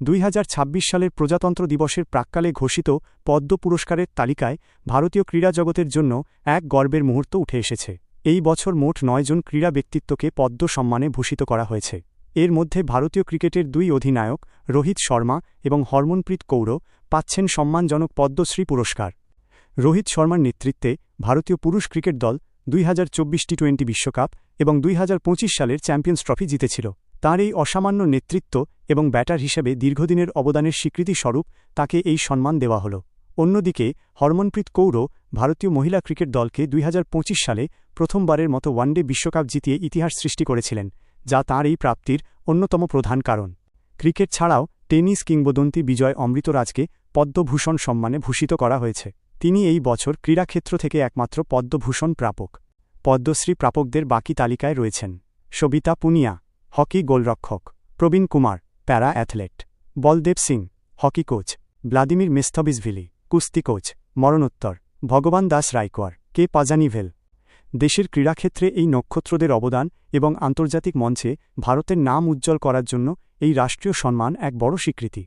দুই হাজার ছাব্বিশ সালের প্রজাতন্ত্র দিবসের প্রাক্কালে ঘোষিত পদ্ম পুরস্কারের তালিকায় ভারতীয় ক্রীড়া জগতের জন্য এক গর্বের মুহূর্ত উঠে এসেছে। এই বছর মোট নয়জন ক্রীড়া ব্যক্তিত্বকে পদ্ম সম্মানে ভূষিত করা হয়েছে। এর মধ্যে ভারতীয় ক্রিকেটের দুই অধিনায়ক, রোহিত শর্মা এবং হরমনপ্রীত কৌর, পাচ্ছেন সম্মানজনক পদ্মশ্রী পুরস্কার। রোহিত শর্মার নেতৃত্বে ভারতীয় পুরুষ ক্রিকেট দল দুই হাজার চব্বিশ টি টোয়েন্টি বিশ্বকাপ এবং দুই হাজার পঁচিশ সালের চ্যাম্পিয়ন্স ট্রফি জিতেছিল। তার এই অসামান্য নেতৃত্ব এবং ব্যাটার হিসেবে দীর্ঘদিনের অবদানের স্বীকৃতিস্বরূপ তাকে এই সম্মান দেওয়া হল। অন্যদিকে, হরমনপ্রীত কৌর ভারতীয় মহিলা ক্রিকেট দলকে দুই হাজার পঁচিশ সালে প্রথমবারের মতো ওয়ানডে বিশ্বকাপ জিতিয়ে ইতিহাস সৃষ্টি করেছিলেন, যা তাঁর এই প্রাপ্তির অন্যতম প্রধান কারণ। ক্রিকেট ছাড়াও টেনিস কিংবদন্তি বিজয় অমৃতরাজকে পদ্মভূষণ সম্মানে ভূষিত করা হয়েছে। তিনি এই বছর ক্রীড়াক্ষেত্র থেকে একমাত্র পদ্মভূষণ প্রাপক। পদ্মশ্রী প্রাপকদের বাকি তালিকায় রয়েছেন সবিতা পুনিয়া, হকি গোলরক্ষক, Praveen Kumar para athlete, Baldev Singh, hockey coach, Vladimir Mestvirishvili কুস্তি কোচ, মরণোত্তর, ভগবান দাস রাইকোয়ার, কে পাজানিভেল দেশের ক্রীড়াক্ষেত্রে এই নক্ষত্রদের অবদান এবং আন্তর্জাতিক মঞ্চে ভারতের নাম উজ্জ্বল করার জন্য এই রাষ্ট্রীয় সম্মান এক বড় স্বীকৃতি।